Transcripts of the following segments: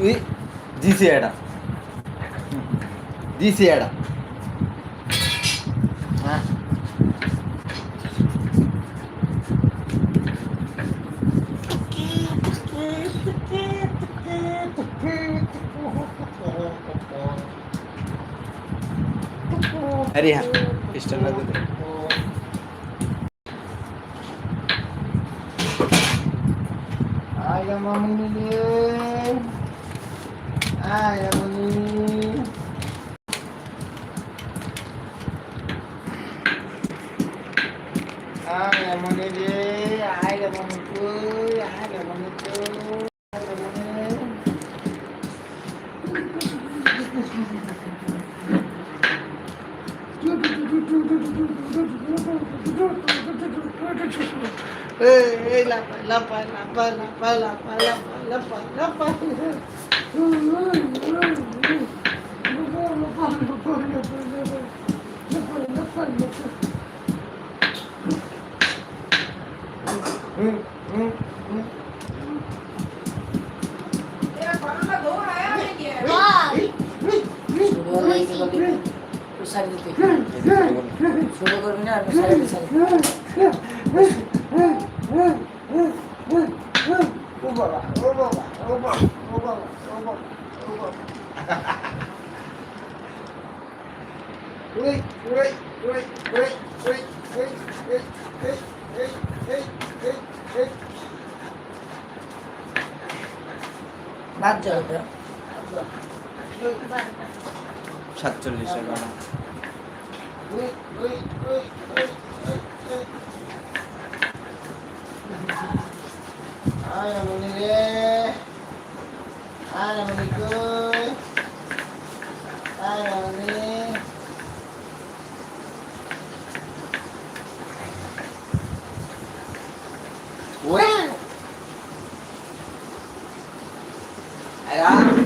ఇది जीसी జీసీయాడ अरे हाँ पिस्टल लग गए आएगा la pala, pala, pala, pala, pala, pala, pala. যে বলি, প্রসাদ দিতে। শুরু করবি না, আর প্রসাদ দিতে চাই। Oh, baba, oh, baba, oh, baba, oh, baba, oh, baba, oh, baba. Ui, ui, ui, ui, ui, ui, ui, ui, ui, ui, ui, ui. ভাত জল দাও। সাতচল্লিশ টাকা Ui, ui, ui, ui, ui, ui. 哎，兄弟！哎，兄弟！哎，兄弟！喂！哎呀！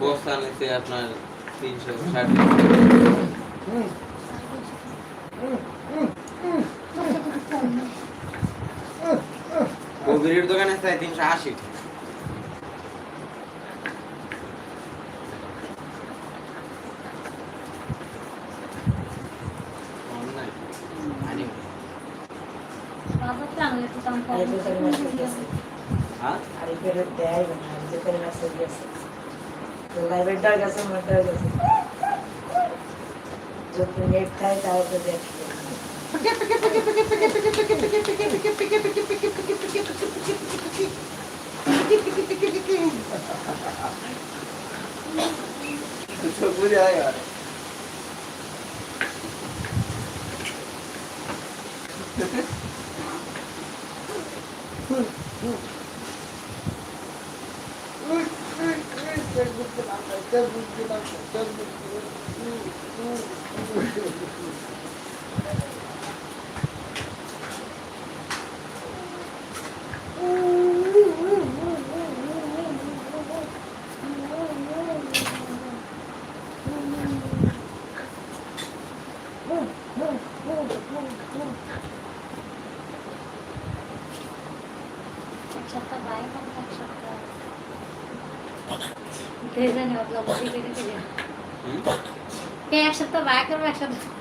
বস্তা নিতে আপনার তিনশো ষাট হুম, কবিরের দোকানে চাই তিনশো আশি লাইব্রেরিটার গেছে মোটার গেছে যত নেট খায় তাও তো দেখি Çok güzel ya. সপ্তাহ বাইক এক সপ্তাহ ভেজে নেওয়া কে এক সপ্তাহ বাইক করবে এক সপ্তাহ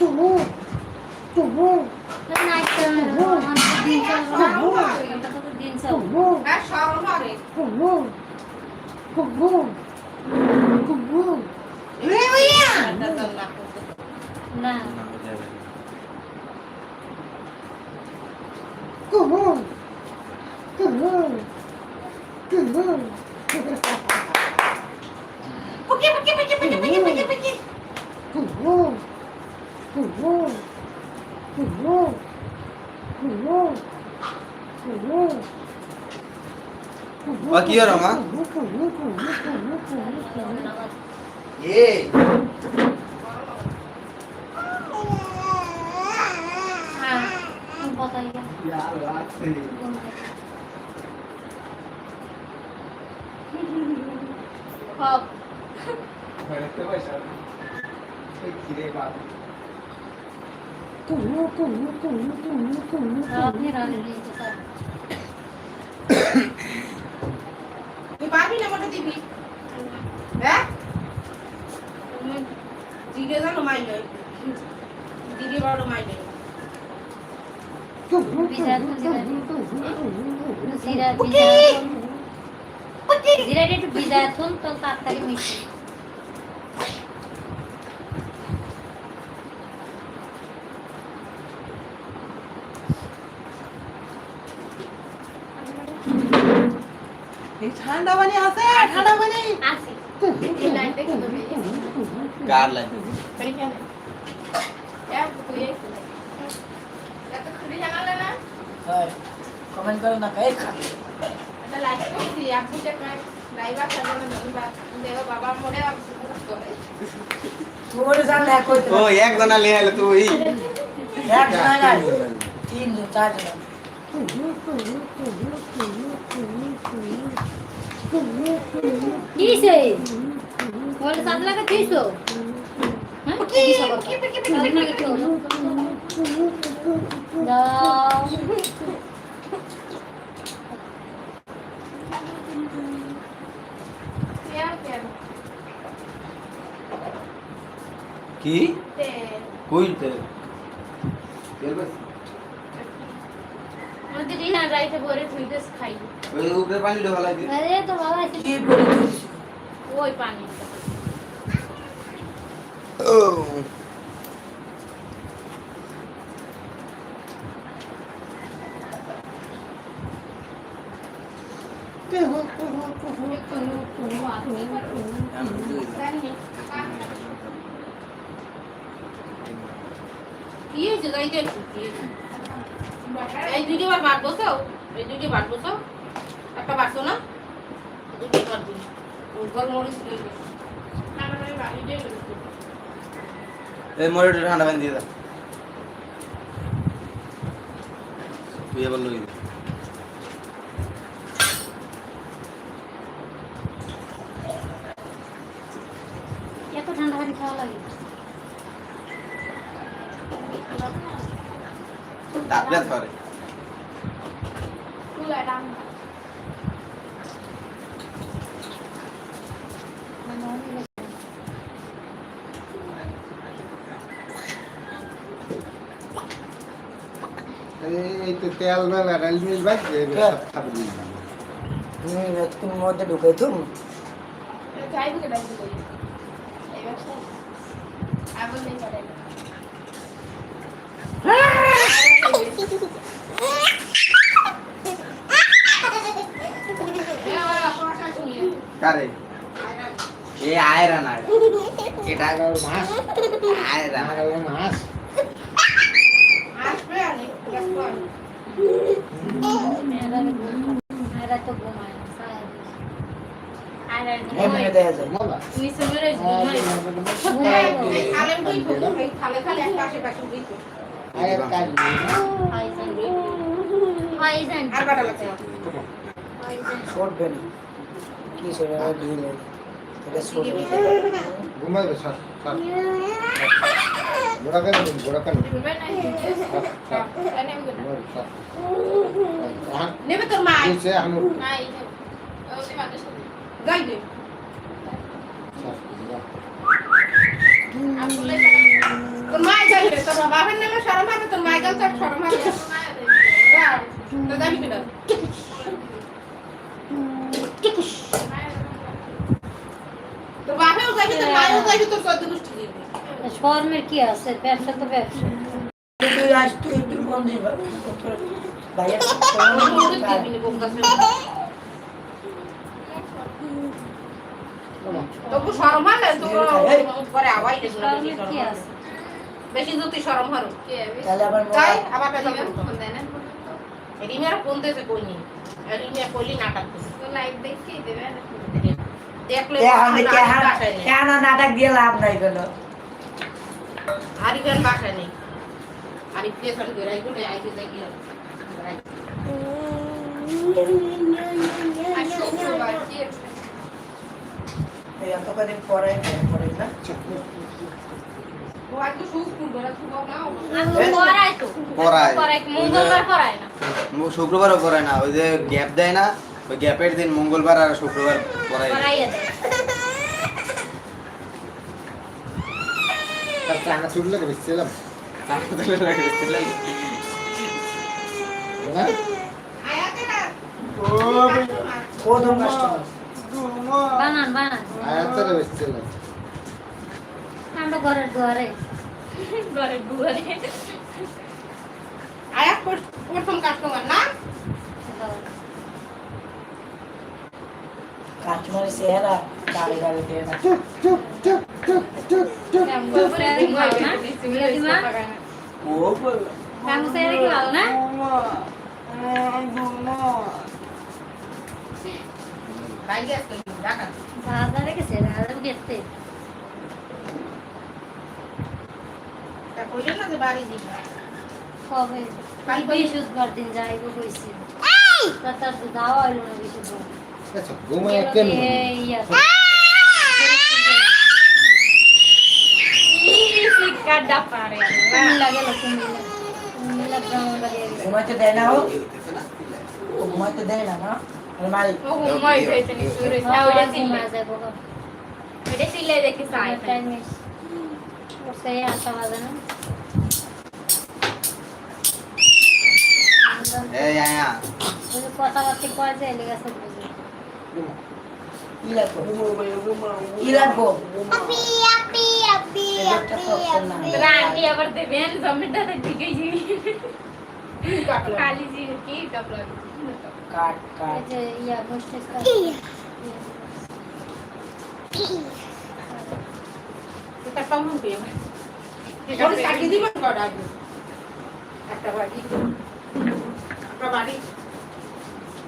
তবু তবু না তবু তবু তবু তবু তবু তবু Aqui, Aramá. Ah. सर তুই পারবি না মোটা দিবি? হ্যাঁ? দিকে জানো মাইনে দিকে বড় মাইনে জিরাটা একটু ভিজা থুন তো তাড়াতাড়ি মিশে ঠান্ডা পানি আছে ঠান্ডা পানি আছে কার লাগবে করো কে তোর জানলে এক হইতে ও এক জনা লে আইলো তুই। এক না না তিন জন চার জন কিসে বলে সাত লাগা দিছো? কিসে দাও কি কইল তে তেল বাস আমাদের রিনা রাইতে ভরে থুইতেস খাই ওই উপরে পানি ঢোকা লাগে আরে তো বাবা এসে কি বলে দিস ওই পানি ও কি এই দুইটি বার বাদ বসো এই দুইটি বাদ বসো একটা বাড়ছো না বাদ দিন ঘর এই মরে ঠান্ডা পানি দিয়ে দাও তুই এবার লই ঠান্ডা পানি খাওয়া লাগে তো তেল মেলা ডাল মিল খাবে না তুমি তুমি মধ্যে ঢুকে তুমি কারে। এ আয়রা না এটা মাছ। আয়রা মাছ। ঘুমায় না আর আর বাটা লাগছে কি ঘুমাইবে স্যার স্যার। গোড়া কেন গোড়া কেন? নেবে তোর মা দিছে এখন নাই ওই মানুষ গাই দে। স্যার আসলে তোর মা যাই তোর বাবার নামে শরম হবে তোর মা গেল তোর শরম হবে তো যাবি কিনা তোর বাপেও যাবি মায়েও তোর চোদ্দ গোষ্ঠী শর্মের কি আছে? ব্যবসা তো ব্যবসা। তুই আজ তুই তুই কোন দিন ভাইয়া তবু শরম হয় না? তোর করে আওয়াই বেশি শর্মের কি শরম আছে? বেশি যদি শরম হরো তাহলে আবার তাই আবার পেছন ফোন দেয় না রিমিয়ার ফোন দিয়েছে কই নি রিমিয়া কইলি নাটক দেখলে নাটক দিয়ে লাভ নাই কোনো? আরিফের নেই। আরিফ পেছন ঘুরাই ঘুরে পরে পরে না। শুক্রবারও পড়ায় না ওই যে গ্যাপ দেয় না ওই গ্যাপের দিন মঙ্গলবার আর শুক্রবার পড়ায় দেয় চানা ছুটলে বেশছিলাম হ্যাঁ? আয়াতে না প্রথম কাস্টমার বানান। বানান আয়াতের বেশছিলাম আমরা ঘরের দুয়ারে। ঘরের দুয়ারে। আয়াত প্রথম কাস্টমার না? কাস্টমারের চেহারা গাড়ি গাড়ি দিয়ে না চুপ চুপ চুপ চুপ চুপ চুপ ও বলল ভাই গেছে ঢাকা বাজারে গেছে বাজারে গেছে তা না যে বাড়ি দিবা কবে কাল বৃহস্পতিবার দিন যাইব কইছি তার তো যাওয়া হইল না বৃহস্পতিবার কুমিল্লা ব্রাহ্মণ বাড়ি গেল ঘুমাইতে দেয় না ও? ও ঘুমাইতে দেয় না না? আর ও ঘুমাই যাইতে নি শুরু ওরা ঘুমায় গো। সেই আটটা বাজে না। এই আয়া। ওই যে কথাবার্তা কয় যে এলে গেছে বুঝি কি লাগবো কি লাগবো এদেরটা তো অপশন না রান্টি আবার দেবেন জমিটাতে ঢুকে যাবি কাটলো কালি জি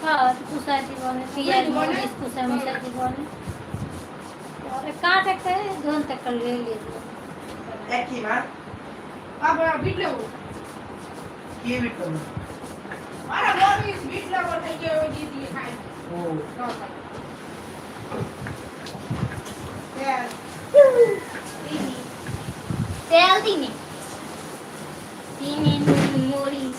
কি কাপড় কাট এই কাট যে ইয়া বসতে এটা কেমন দিয়ে কোন চাকরি দিবেন কটা আগে একটা বাড়ি একটা বাড়ি হ্যাঁ কুসাই জীবনে পিয়ার মরিচ কুসা মিশা জীবনে পরে কাঠ একটা ধন একটা লিয়ে লিয়ে দিল একই মা আবার বিটলেও কি বিট করব আরে বলি বিটলা বলতে যে ওই দিয়ে দিয়ে খাই ও হ্যাঁ তেল দিনি দিনি মরিচ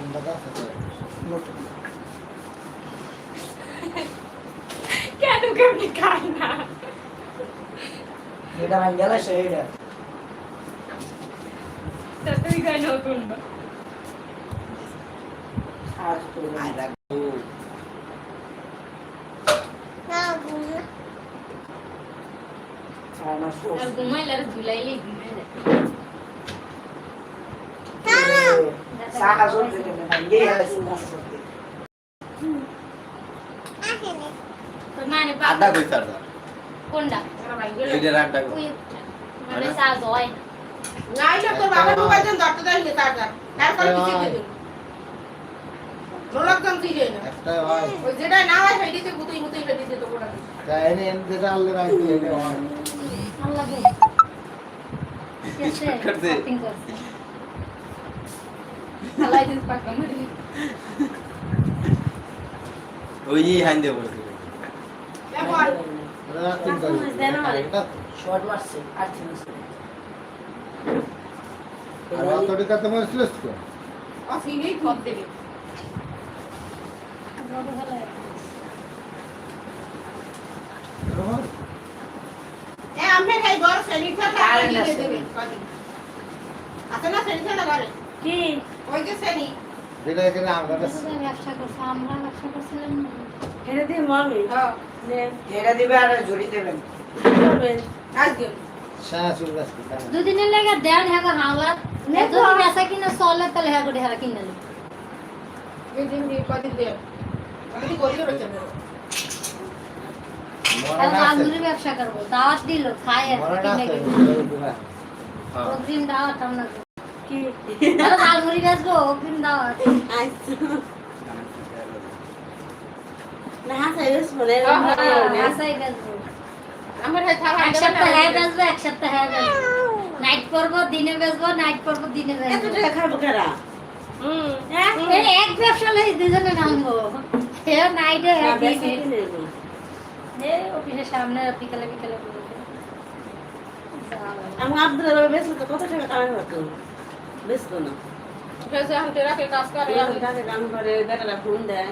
কোনটা কাছে কেন কেমনি খাই না এটা ভাই গেল সেইটা তা তুই খাই নতুন না আজ করব আয় রাখব আর আমার ফোর্স আর ঘুমাইলে আর ঝুলাইলে ঘুমাইলে সাকা চলতে কেন ভাই এই আছে না করতে তোর মানে আড্ডা কই তার কোনটা? ভাই গেলে ডাকো মানে চার্জ হয় না। নাইলে তোর বাবা মোবাইল দেন ধরতে যাইলে চার্জার তারপরে কিছু দিবি। লোকজন দিলে না একটা হয়। ওই যেটা না হয় সেইটিতে গুতুই গুতুই ফেলে দিতে তো গোটা তাই এনে এনে যেটা আনলে রাখবি এনে হয় আল্লাহ গো। করতে Shopping করছে। খালাই দিস ওই হাইন দিয়ে বলতে এবার আমরা ব্যবসা করছে আমরা ব্যবসা করছিলাম দিয়ে হ্যাঁ এটা দিবে আর জড়ি দেবেন। আজ দিও সারা চুল গাছ দুদিনের লেগে দেন হ্যাঁ হাওয়া যদি বেচা কিনা চলে তাহলে হ্যাঁ হ্যাঁ কিনে নেবে। ব্যবসা করব। দাওয়াত দিল খাই অগ্রিম দাওয়াত আমরা কি? অগ্রিম দাওয়াত না হাসাই বেশ বলে আসাই বেচবো আমার হাই থাকা এক সপ্তাহ হ্যাঁ বেচবো এক সপ্তাহ হ্যাঁ বেচবো নাইট করব দিনে বেচবো নাইট করব দিনে বেচবো। খাব কারা? এক ব্যবসা লই দুজনে নামবো। হে নাইটে না, হ্যাঁ। এ অফিসের সামনে বিকালে বিকালে আমার আব্দুল বেশ তো কত টাকা কামাই হতো? তো না। কাজ করে। কাম করে ফোন দেয়।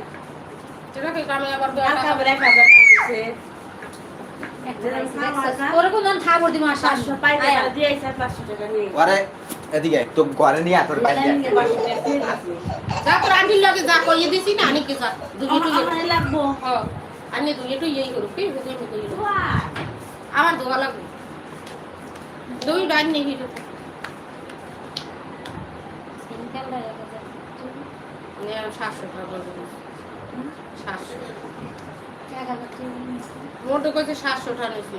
এদিকে তো ঘরে নিয়ে তোর বাইরে পাঁচশো টাকা দিয়ে। দিছি। যা তোর আন্টির লগে যা কইয়ে দিছি না আনি যা দুই টুই লাগবো। হ্যাঁ আনি দুই টুই এই করু কি? দুই টুই আমার দোয়া লাগবে। দুই ডান নেই হিটো সাতশো টাকা বলব সাতশো। মোটে কইছে সাতশো টাকা নিয়েছি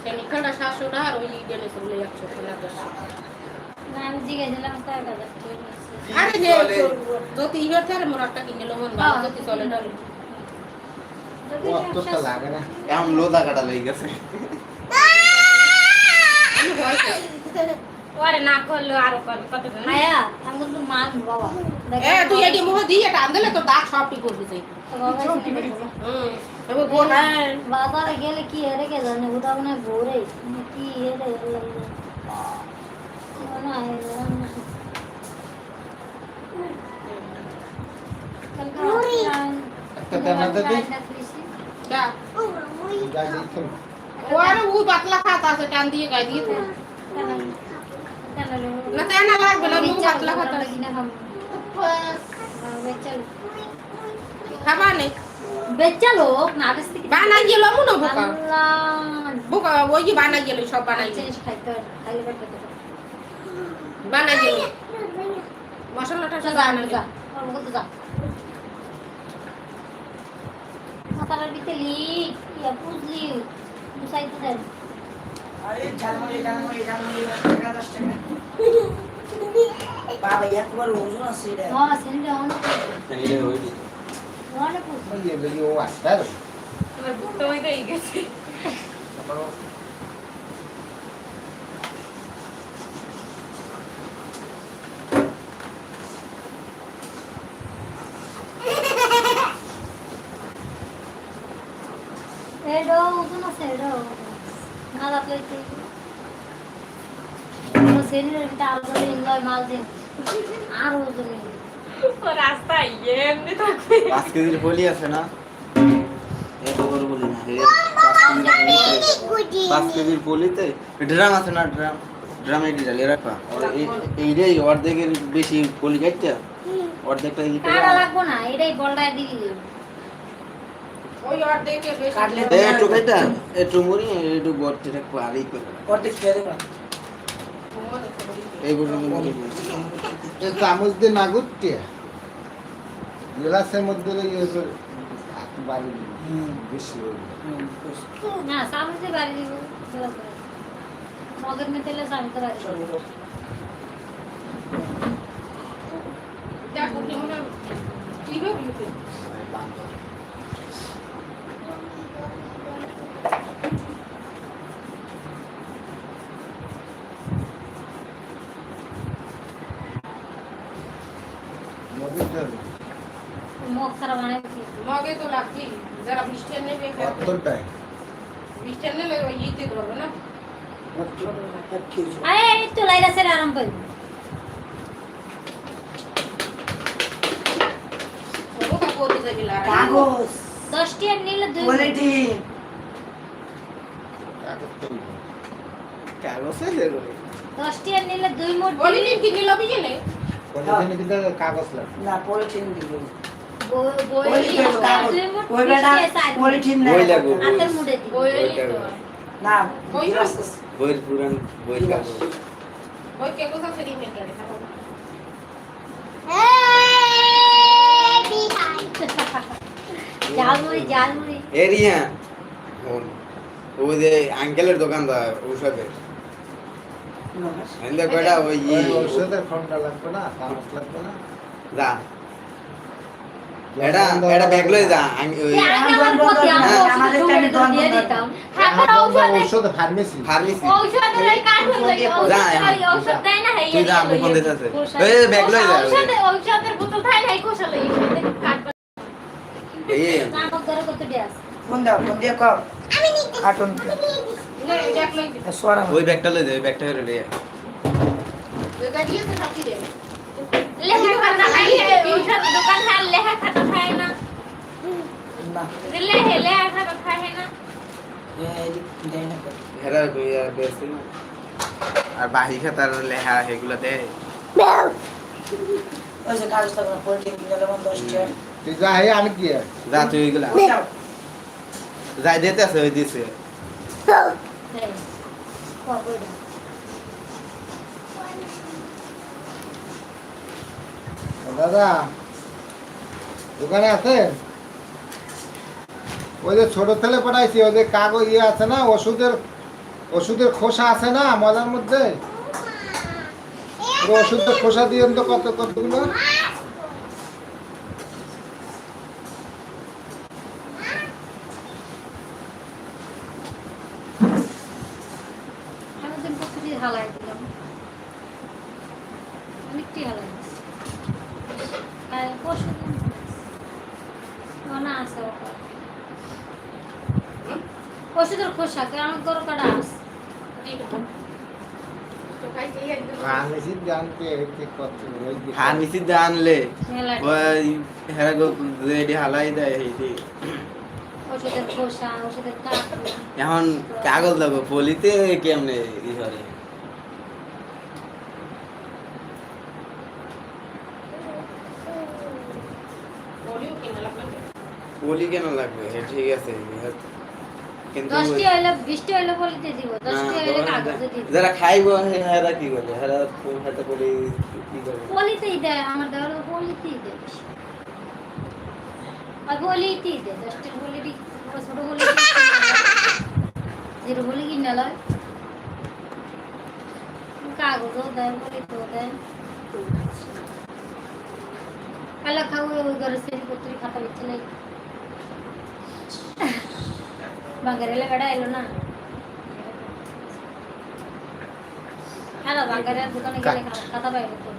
সে নিখালটা সাতশো টাকা আর ওই ইডে নিয়েছে বলে একশো টাকা হাজার আরে যে যদি ইয়ে থাকে মোর একটা কিনে লো মন ভালো যদি চলে না অতটা লাগে না। এখন লোদা কাটা লেগে গেছে। আমি ভয় ওরে না করল আরও করল কত মায়া আমি কিন্তু মান বাবা। এ তুই এটি মুখ দিয়ে এটা আনলে তো দাগ সব ঠিক করবি তুই হুম এবার গোল বাজারে গেলে কি হেরে কে জানে ওটা মনে হয় ভোরে কি হেরে লাগবে মনে হয় একটা দানা দেবে। যা। গাছ দিতাম ওরে ও পাতলা খাতা আছে না তাই না লাগবে না ও পাতলা খাতা খাবা। নেই বেচালো। না। বেচতে বানাই গেল মনে বোকা। বোকা ওই যে বানাই গেল সব বানাই জিনিস খাইতে হয় খাইলে পেট বানাই গেল। মশলাটা সব বানাই যা ওর যা। মাথার ভিতরে ইয়া বুঝলি মুসাইতে দেন। বাবা একবার ওজন আছে এটা অনেক অনেক ও আসবে আমার বুকটা ওই হয়ে গেছে এডো। ওজন আছে এডো না রাখলে ভিতরে আলাদা এনজয় মাল দিন আর ওজন নেই এমনি থাকবে। পাঁচ কেজির বলি আছে না? এত বড় বলি না। পাঁচ কেজির বলিতে ড্রাম আছে না? ড্রাম ড্রামে রাখবা এই- এইটাই অর্ধেকের বেশি বলি কাটতে অর্ধেকটা লাগবো না এটাই ওই অর্ধেকে বেশি কাটলে এই একটু কাটা একটু মুড়ি একটু গর্তে রাখব আর এই করে। খেয়ে দেবা। এই পর্যন্ত চামচ দিয়ে না গ্লাসের মধ্যে লেগে বাড়ি বেশি। বাড়ি দিব। মগের মেতেলে সামনে বাড়ি দেখো কেমন মগে তো লাগছি যারা বৃষ্টি নেবে কতটাই? বৃষ্টি নেলে ওই ইতে ধরবে না? এক কেজি। আরে এই তো লাইরা সেরে আরাম করবি। কাগজ দশটি আর নিলে দুই পলিথিন কাগজে যেগুলো দশটি আর নিলে দুই মোট বলি কি নিল বিকেলে কাগজ লাগবে। না পলিথিন ওই এরিয়া যে আঙ্কেলের দোকানদার ঔষধের এন্দে কয়টা ওই ঔষধের খন্ডা লাগবে না লাগবে না যা এটা এটা ব্যাগ লই যা আং- ওই হ্যাঁ, দিয়ে হ্যাঁ ঔষধ ফার্মেসি। ফার্মেসি। লাগে যা, ওই। ঔষধ দেয় না তুই যা আমি এই ব্যাগ যা ঔষধে ঔষধের বোতল এই ফোন দাও ফোন দিয়ে কর ব্যাগটা লই দে ওই ব্যাগটা লই দে ওই গাড়িয়ে তো থাকি দে আর বেশি না। আর বাহি খাতার লেখা এগুলো দে। আমি কি? যা তুই ওইগুলা যাই দিতে আছে ওই দিছে হ্যাঁ কবড় ও দাদা, দোকানে আছে ওই যে ছোট ছেলে পাঠাইছি, ওই যে কাগজ ইয়ে আছে না, ওষুধের ওষুধের খোসা আছে না মজার মধ্যে? ওষুধের খোসা দিয়ে তো কত কতগুলো? হালাই দিলাম। অনেকটি হালাই পরশু দিন না আছে ওটা ওষুধের খোসা কেমন করে কাটা ফার্মেসি আনলে হেরা রেডি হালাই দেয় কাপড় এখন কাগজ লাগবে পলিতে কেমনে ই করে বলিও কিনা লাগবে পলি কেন লাগবে? ঠিক আছে কিন্তু না, যারা খাইব হেরা কি করে হেরা হাতে পলি কি করবে পলিতেই দেয় আমার দেওয়ার তো পলিতেই দেয় বেশি। আর বলিতেই দেয় দশটির বলি ছোট বলি জিরো বলি লয়? কাগজও দেয় বলিতেও দেয়। কালা খাও ওই ঘরে সেই পত্রিক খাতা বিচ্ছে নাই। বাঙ্গারে বেড়া এলো না হ্যালো বাঙ্গারের দোকানে গেলে খাতা পাইবে তো